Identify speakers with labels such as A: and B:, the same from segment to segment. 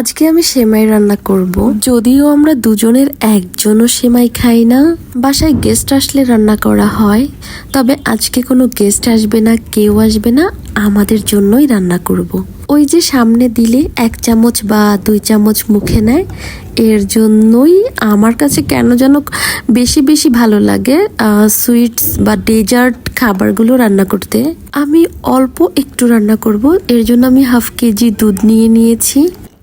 A: আজকে আমি সেমাই রান্না করব। যদিও আমরা দুজনের একজনও সেমাই খাই না, বাসায় গেস্ট আসলে রান্না করা হয়। তবে আজকে কোনো গেস্ট আসবে না, কেউ আসবে না, আমাদের জন্যই রান্না করব। ওই যে সামনে দিলে এক চামচ বা দুই চামচ মুখে নেয়, এর জন্যই আমার কাছে কেন যেন বেশি বেশি ভালো লাগে সুইটস বা ডেজার্ট খাবারগুলো রান্না করতে। আমি অল্প একটু রান্না করব, এর জন্য আমি হাফ কেজি দুধ নিয়ে নিয়েছি।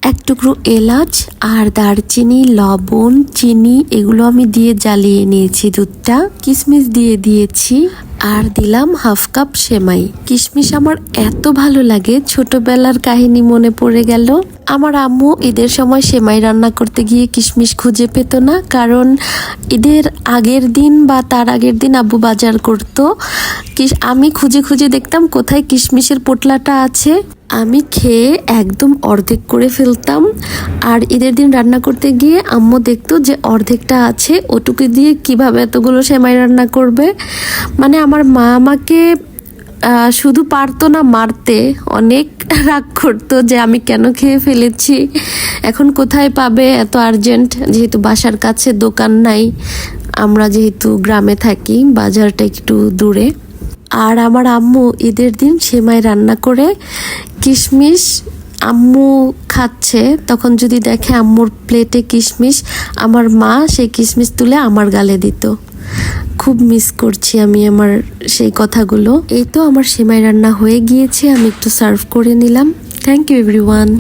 A: এক টুকরো এলাচ আর দারচিনি, লবণ, চিনি, এগুলো আমি দিয়ে জ্বালিয়ে নিয়েছি দুধটা। কিশমিশ দিয়ে দিয়েছি আর দিলাম হাফ কাপ সেমাই। কিশমিশ আমার এত ভালো লাগে, ছোটবেলার কাহিনী মনে পড়ে গেল। আমার আম্মু ঈদের সময় সেমাই রান্না করতে গিয়ে কিশমিশ খুঁজে পেত না, কারণ ঈদের আগের দিন বা তার আগের দিন আব্বু বাজার করতো। কিস আমি খুঁজে খুঁজে দেখতাম কোথায় কিশমিশের পোটলাটা আছে। আমি খেয়ে একদম অর্ধেক করে ফেলতাম। আর ঈদের দিন রান্না করতে গিয়ে আম্মু দেখতো যে অর্ধেকটা আছে, ওটুকু দিয়ে কীভাবে এতগুলো সেমাই রান্না করবে? মানে আমার মা আমাকে শুধু পারতো না মারতে। অনেক রাগ করতো যে আমি কেন খেয়ে ফেলেছি? এখন কোথায় পাবে? এত আর্জেন্ট যেহেতু বাসার কাছে দোকান নাই, আমরা যেহেতু গ্রামে থাকি, বাজারটা একটু দূরে। আর আমার আম্মু ঈদের দিন সেমাই রান্না করে কিশমিশ আম্মু খাচ্ছে। তখন যদি দেখে আম্মুর প্লেটে কিশমিশ, আমার মা সেই কিশমিশ তুলে আমার গালে দিত। খুব মিস করছি আমি আমার সেই কথাগুলো। এই তো আমার সেমাই রান্না হয়ে গিয়েছে, আমি একটু সার্ভ করে নিলাম। Thank you everyone